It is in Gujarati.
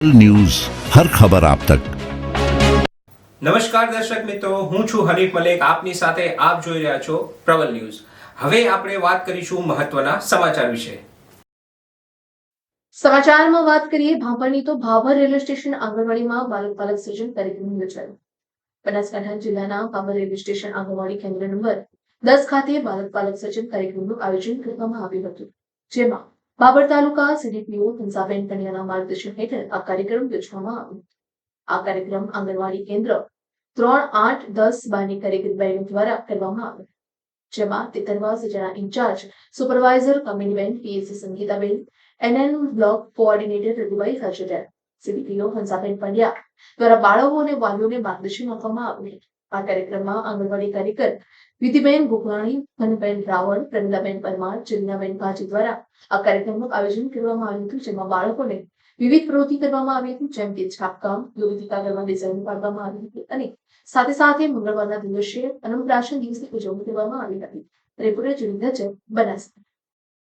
ન્યૂઝ હર ખબર આપ તક નમસ્કાર દર્શક મિત્રો હું છું હરીફ મલેક. આપની સાથે આપ જોઈ રહ્યા છો પ્રબલ ન્યૂઝ. હવે આપણે વાત કરીશું મહત્વના સમાચાર વિશે. સમાચારમાં વાત કરીએ ભાપરની તો ભાભર રેલવે સ્ટેશન આંગણવાડીમાં બાળક પાલક સર્જન કાર્યક્રમ યોજાયો. બનાસકાંઠા જિલ્લાના ભાભર રેલવે સ્ટેશન આંગણવાડી કેન્દ્ર નંબર દસ ખાતે બાળક પાલક સર્જન કાર્યક્રમનું આયોજન કરવામાં આવ્યું હતું. જેમાં બાબર તાલુકા સીડીપીઓ હંસાબેન કન્યાના માર્ગદર્શન હેઠળ આ કાર્યક્રમ યોજવામાં આવ્યો. આ કાર્યક્રમ આંગણવાડી કેન્દ્ર ત્રણ આઠ દસ બારની કાર્યક્રમ બહેનો દ્વારા કરવામાં આવ્યો. જેમાં તેતરવા સજાના in-charge supervisor Kaminiben PSC Sangitaben NN block coordinator Raghubhai હાજર રહ્યા. સીડીપીઓ હંસાબેન પંડ્યા દ્વારા બાળકો અને વાલીઓને માર્ગદર્શન આપવામાં આવ્યું આ કાર્યક્રમમાં આંગણવાડી કાર્યકર વિધિબેન ગુગવાણી, ધનબેન રાવળ પ્રમિલાબેન પરમાર ચિન્નાબેન કાજી દ્વારા આ કાર્યક્રમનું આયોજન કરવામાં આવ્યું હતું, જેમાં બાળકોને વિવિધ પ્રવૃત્તિ કરવામાં આવી હતી, જેમ કે છાપકામ વિવિધ કાગળમાં ડિઝાઇન પાડવામાં આવી હતી અને સાથે સાથે મંગળવારના દિવસે અનુપ્રાશન દિવસની ઉજવણી કરવામાં આવી હતી. રિપોર્ટર જુનિધર બનાસકાંઠા.